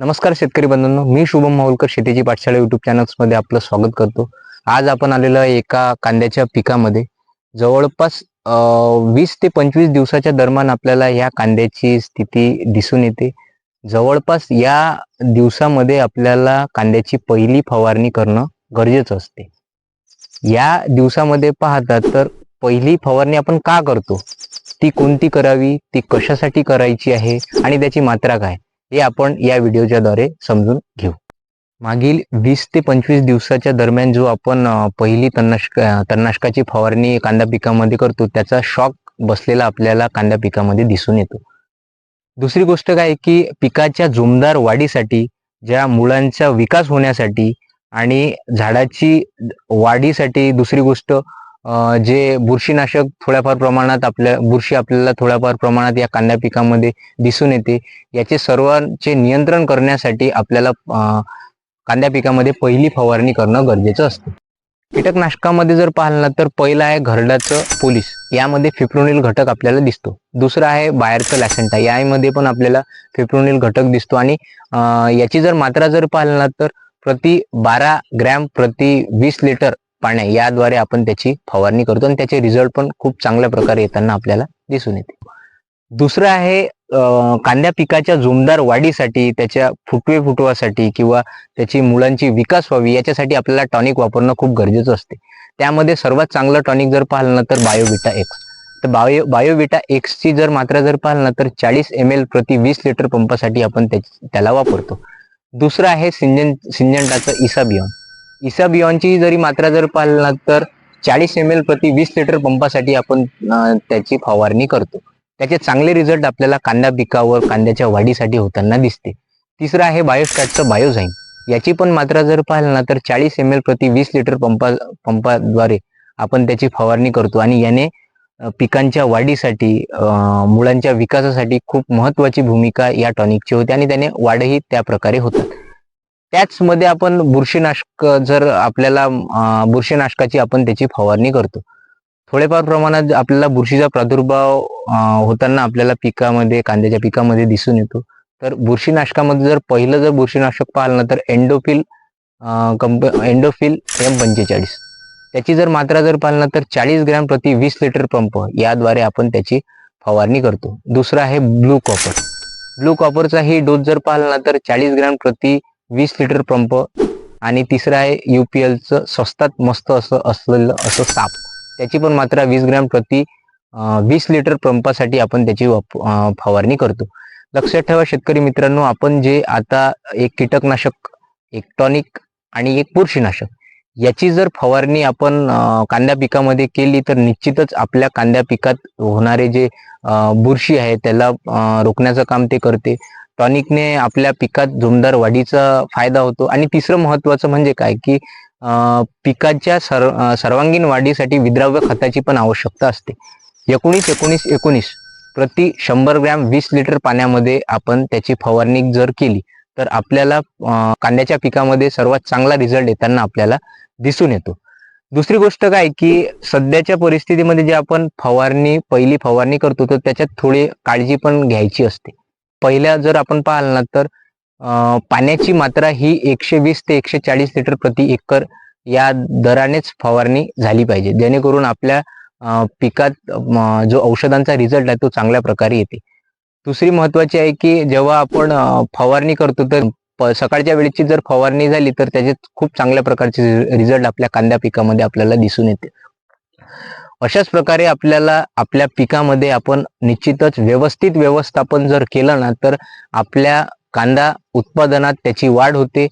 नमस्कार शेतकरी बंधूंनो मी शुभम माहुलकर शेतीची पाठशाळा युट्यूब चॅनल्समध्ये आपलं स्वागत करतो. आज आपण आलेलो आहे एका कांद्याच्या पिकामध्ये. जवळपास वीस ते पंचवीस दिवसाच्या दरम्यान आपल्याला या कांद्याची स्थिती दिसून येते. जवळपास या दिवसामध्ये आपल्याला कांद्याची पहिली फवारणी करणं गरजेचं असते. या दिवसामध्ये पाहता तर पहिली फवारणी आपण का करतो? ती कोणती करावी? ती कशासाठी करायची आहे? आणि त्याची मात्रा काय? हे आपण या व्हिडिओच्या द्वारे समजून घेऊ. मागील वीस ते पंचवीस दिवसाच्या दरम्यान जो आपण पहिली तन्नाशक तन्नाशकाची तणनाशकाची फवारणी कांदा पिकामध्ये करतो त्याचा शॉक बसलेला आपल्याला कांदा पिकामध्ये दिसून येतो. दुसरी गोष्ट काय की पिकाच्या जोमदार वाढीसाठी ज्या मुळांचा विकास होण्यासाठी आणि झाडाची वाढीसाठी दुसरी गोष्ट जे बुरशीनाशक थोड्याफार प्रमाणात आपल्या बुरशी आपल्याला थोड्याफार प्रमाणात या कांदा पिकामध्ये दिसून येते. याचे सर्वांचे नियंत्रण करण्यासाठी आपल्याला कांद्या पिकामध्ये पहिली फवारणी करणं गरजेचं असतं. कीटकनाशकामध्ये जर पाहिलं ना तर पहिलं आहे घरडाचं पोलीस. यामध्ये फिप्रोनिल घटक आपल्याला दिसतो. दुसरं आहे बाहेरचं लॅसेंटा. यामध्ये पण आपल्याला फिप्रोनिल घटक दिसतो. आणि याची जर मात्रा जर पाहिलं ना तर प्रति बारा ग्रॅम प्रति वीस लिटर पाण्या याद्वारे आपण त्याची फवारणी करतो आणि त्याचे रिझल्ट पण खूप चांगल्या प्रकारे येताना आपल्याला दिसून येते. दुसरं आहे कांद्या पिकाच्या जोमदार वाढीसाठी त्याच्या फुटवे फुटवासाठी किंवा त्याची मुळांची विकास व्हावी याच्यासाठी आपल्याला टॉनिक वापरणं खूप गरजेचं असते. त्यामध्ये सर्वात चांगलं टॉनिक जर पाहिलं ना तर बायोविटा एक्स तर बायो बायोविटा एक्सची जर मात्रा जर पाहिलं ना तर चाळीस एम एल प्रति वीस लिटर पंपासाठी आपण त्याला वापरतो. दुसरं आहे सिंजन सिंजंटाचं इसाबियॉन इसा बियॉनची जरी मात्रा जर पाहिलं तर चाळीस एम एल प्रति वीस लिटर पंपासाठी आपण त्याची फवारणी करतो. त्याचे चांगले रिझल्ट आपल्याला कांदा पिकावर कांद्याच्या वाढीसाठी होताना दिसते. तिसरं आहे बायोस्टॅटचं बायोझाईन. याची पण मात्रा जर पाहिलं ना तर चाळीस एम एल प्रति वीस लिटर पंपा पंपाद्वारे आपण त्याची फवारणी करतो आणि याने पिकांच्या वाढीसाठी मुळांच्या विकासासाठी खूप महत्वाची भूमिका या टॉनिकची होते आणि त्याने वाढही त्या प्रकारे होतात. त्याचमध्ये आपण बुरशीनाशक जर आपल्याला बुरशीनाशकाची आपण त्याची फवारणी करतो. थोडेफार प्रमाणात आपल्याला बुरशीचा प्रादुर्भाव होताना आपल्याला पिकामध्ये कांद्याच्या पिकामध्ये दिसून येतो. तर बुरशीनाशकामध्ये जर पहिलं जर बुरशीनाशक पाहिलं ना तर एंडोफिल कंप एंडोफिल एम पंचेचाळीस. त्याची जर मात्रा जर पाहिलं तर चाळीस ग्रॅम प्रति वीस लिटर पंप याद्वारे आपण त्याची फवारणी करतो. दुसरं आहे ब्लू कॉपर. ब्लू कॉपरचा ही डोस जर पाहिला ना तर चाळीस ग्रॅम प्रति वीस लिटर पंप आणि तिसरं आहे युपीएलचं स्वस्तात मस्त असं असलेलं असं साप. त्याची पण मात्रा वीस ग्रॅम प्रति वीस लिटर पंपासाठी आपण त्याची फवारणी करतो. लक्षात ठेवा शेतकरी मित्रांनो आपण जे आता एक कीटकनाशक एक टॉनिक आणि एक बुरशीनाशक याची जर फवारणी आपण कांद्या पिकामध्ये केली तर निश्चितच आपल्या कांद्या पिकात होणारे जे बुरशी आहे त्याला रोखण्याचं काम ते करते. टॉनिकने आपल्या पिकात जोमदार वाढीचा फायदा होतो. आणि तिसरं महत्वाचं म्हणजे काय? की पिकाच्या सर्व सर्वांगीण वाढीसाठी विद्राव्य खताची पण आवश्यकता असते. एकोणीस एकोणीस एकोणीस प्रति शंभर ग्रॅम वीस लिटर पाण्यामध्ये आपण त्याची फवारणी जर केली तर आपल्याला कांद्याच्या पिकामध्ये सर्वात चांगला रिझल्ट येताना आपल्याला दिसून येतो. दुसरी गोष्ट काय? की सध्याच्या परिस्थितीमध्ये जे आपण फवारणी पहिली फवारणी करतो तर त्याच्यात थोडी काळजी पण घ्यायची असते. पहिल्या जर आपण पाहाल ना तर पाण्याची मात्रा ही एकशे वीस ते एकशे चाळीस लिटर प्रति एकर या दरानेच फवारणी झाली पाहिजे. जेणेकरून आपल्या पिकात जो औषधांचा रिझल्ट आहे तो चांगल्या प्रकारे येते. दुसरी महत्वाची आहे की जेव्हा आपण फवारणी करतो तर सकाळच्या वेळेची जर फवारणी झाली तर त्याचे खूप चांगल्या प्रकारचे रिझल्ट आपल्या कांद्या पिकामध्ये आपल्याला दिसून येते. अशाच प्रकारे आपल्याला आपल्या पिकामध्ये आपण निश्चितच व्यवस्थित व्यवस्थापन जर केलं ना तर आपल्या कांदा उत्पादनात त्याची वाढ होते.